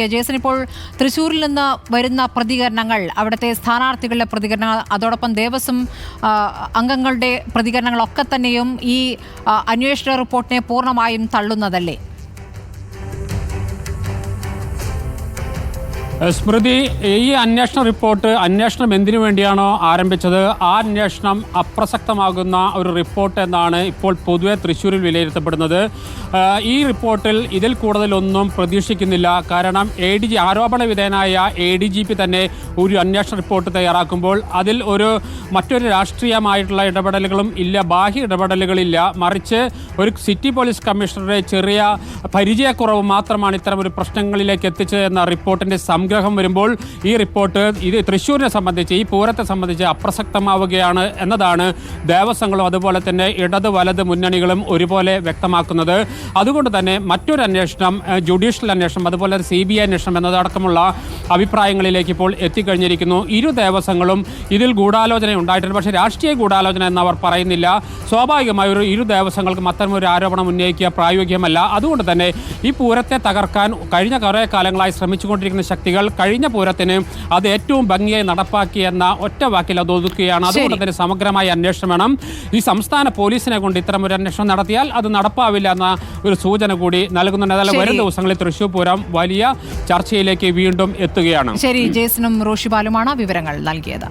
ജേസണിലേക്ക് Jason ഇപ്പോൾ തൃശ്ശൂരിൽ നിന്ന് വരുന്ന പ്രതികരണങ്ങൾ അവിടുത്തെ സ്ഥാനാർത്ഥികളുടെ പ്രതികരണങ്ങൾ അതോടൊപ്പം ദേവസ്വം അംഗങ്ങളുടെ പ്രതികരണങ്ങളൊക്കെ തന്നെയും ഈ അന്വേഷണ റിപ്പോർട്ടിനെ പൂർണമായും തള്ളുന്നതല്ലേ? സ്മൃതി ഈ അന്വേഷണ റിപ്പോർട്ട് അന്വേഷണം എന്തിനു വേണ്ടിയാണോ ആരംഭിച്ചത്? ആ അന്വേഷണം അപ്രസക്തമാകുന്ന ഒരു റിപ്പോർട്ട് എന്നാണ് ഇപ്പോൾ പൊതുവെ തൃശ്ശൂരിൽ വിലയിരുത്തപ്പെടുന്നത്. ഈ റിപ്പോർട്ടിൽ ഇതിൽ കൂടുതലൊന്നും പ്രതീക്ഷിക്കുന്നില്ല. കാരണം എ ഡി ജി ആരോപണ വിധേയനായ എ ഡി ജി പി തന്നെ ഒരു അന്വേഷണ റിപ്പോർട്ട് തയ്യാറാക്കുമ്പോൾ അതിൽ ഒരു മറ്റൊരു രാഷ്ട്രീയമായിട്ടുള്ള ഇടപെടലുകളും ഇല്ല ബാഹ്യ ഇടപെടലുകളില്ല. മറിച്ച് ഒരു സിറ്റി പോലീസ് കമ്മീഷണറുടെ ചെറിയ പരിചയക്കുറവ് മാത്രമാണ് ഇത്തരം ഒരു പ്രശ്നങ്ങളിലേക്ക് എത്തിച്ചത് എന്ന റിപ്പോർട്ടിന്റെ സംഗ്രഹം വരുമ്പോൾ ഈ റിപ്പോർട്ട് ഇത് തൃശ്ശൂരിനെ സംബന്ധിച്ച് ഈ പൂരത്തെ സംബന്ധിച്ച് അപ്രസക്തമാവുകയാണ് എന്നതാണ് ദേവസ്വങ്ങളും അതുപോലെ തന്നെ ഇടത് വലത് മുന്നണികളും ഒരുപോലെ വ്യക്തമാക്കുന്നത്. അതുകൊണ്ട് തന്നെ മറ്റൊരു അന്വേഷണം ജുഡീഷ്യൽ അന്വേഷണം അതുപോലെ സി ബി ഐ അന്വേഷണം എന്നതടക്കമുള്ള അഭിപ്രായങ്ങളിലേക്ക് ഇപ്പോൾ എത്തിക്കഴിഞ്ഞിരിക്കുന്നു. ഇരു ദേവസ്വങ്ങളും ഇതിൽ ഗൂഢാലോചന ഉണ്ടായിട്ടുണ്ട്. പക്ഷേ രാഷ്ട്രീയ ഗൂഢാലോചന എന്ന് അവർ പറയുന്നില്ല. സ്വാഭാവികമായി ഒരു ഇരു ദേവസ്വങ്ങൾക്കും അത്തരം ഒരു ആരോപണം ഉന്നയിക്കുക പ്രായോഗികമല്ല. അതുകൊണ്ട് തന്നെ ഈ പൂരത്തെ തകർക്കാൻ കഴിഞ്ഞ കുറേ കാലങ്ങളായി ശ്രമിച്ചുകൊണ്ടിരിക്കുന്ന ശക്തികൾ കഴിഞ്ഞ പൂരത്തിന് അത് ഏറ്റവും ഭംഗിയായി നടപ്പാക്കിയെന്ന ഒറ്റ വാക്കിൽ അത് ഒതുക്കുകയാണ്. അതുകൊണ്ട് തന്നെ സമഗ്രമായ അന്വേഷണം വേണം. ഈ സംസ്ഥാന പോലീസിനെ കൊണ്ട് ഇത്തരം ഒരു അന്വേഷണം നടത്തിയാൽ അത് നടപ്പാവില്ല എന്ന ഒരു സൂചന കൂടി നൽകുന്നുണ്ട്. അതായത് വരും ദിവസങ്ങളിൽ തൃശൂർ പൂരം വലിയ ചർച്ചയിലേക്ക് വീണ്ടും എത്തുകയാണ്. ശരി ജേസനും റോഷിബാലുമാണ് വിവരങ്ങൾ നൽകിയത്.